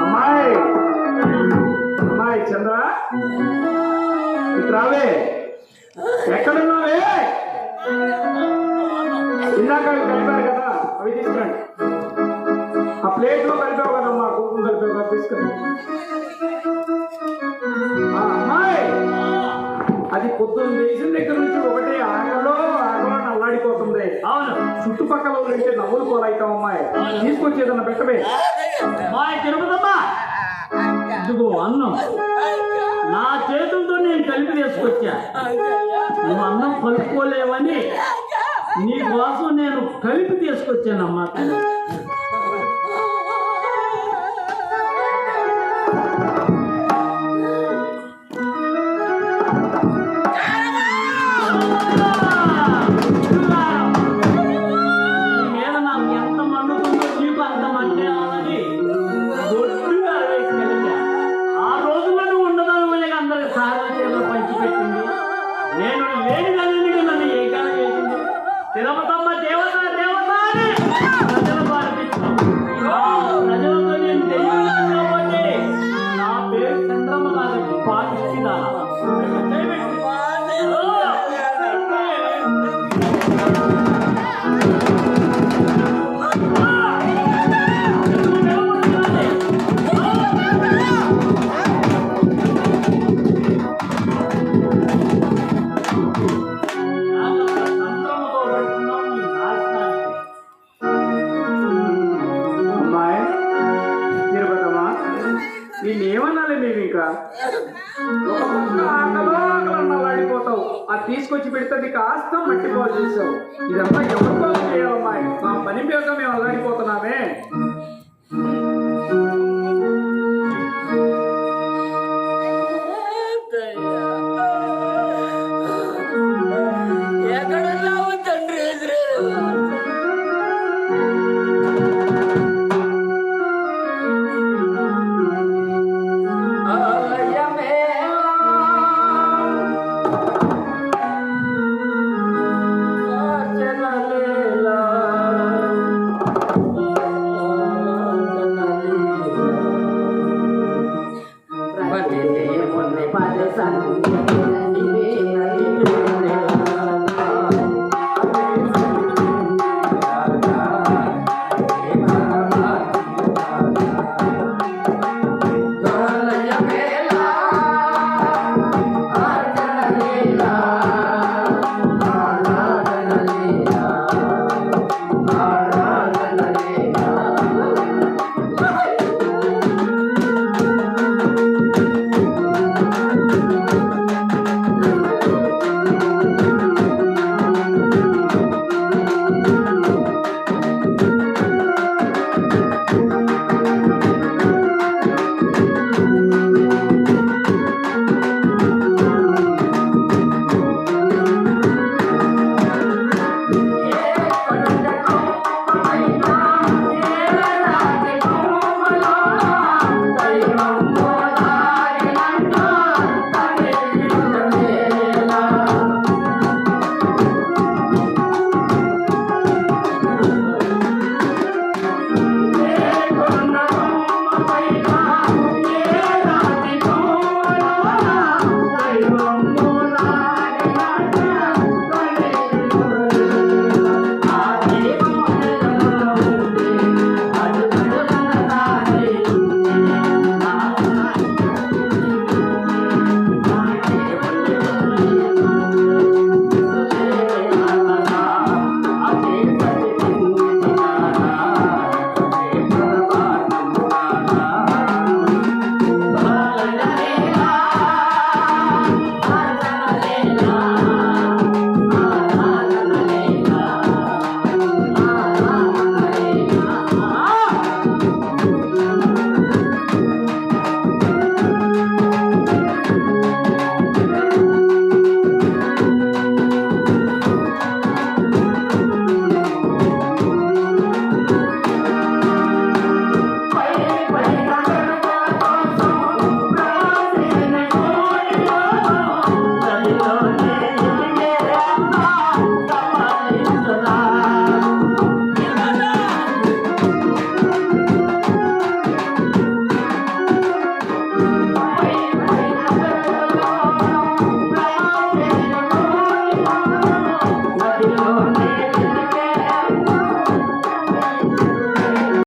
అమ్మాయి. అమ్మాయి చంద్ర. రావే. ఎక్కడున్నావే? ఇందాక అవి కలిపారు కదా అవి తీసుకురండి. ఆ ప్లేట్లో కలిపావు కదమ్మా కుంకుమ కలిపావు కదా తీసుకురండి. అమ్మాయి. అది పొద్దున్న లేచిన దగ్గర నుంచి ఒకటే ఆకలో ఆకలో నల్లాడిపోతుంది. అవును. చుట్టుపక్కల ఉంటే నవ్వులు పోలైతాం అమ్మాయి. పెట్టవే మా తిరుపతమ్మ ఇదిగో అన్నం. నా చేతులతో నేను కలిపి తీసుకొచ్చా నువ్వు అన్నం కలుపుకోలేవని నీ కోసం నేను కలిపి తీసుకొచ్చానమ్మా. এরকম వాడిపోతావు. ఇంకా అది తీసుకొచ్చి పెడితే కాస్త మట్టిపోలు చేసావు. ఇదంతా ఎవరితో చేయాలమ్మా మా పని పేరుగా మేము అల్లాడిపోతున్నామే.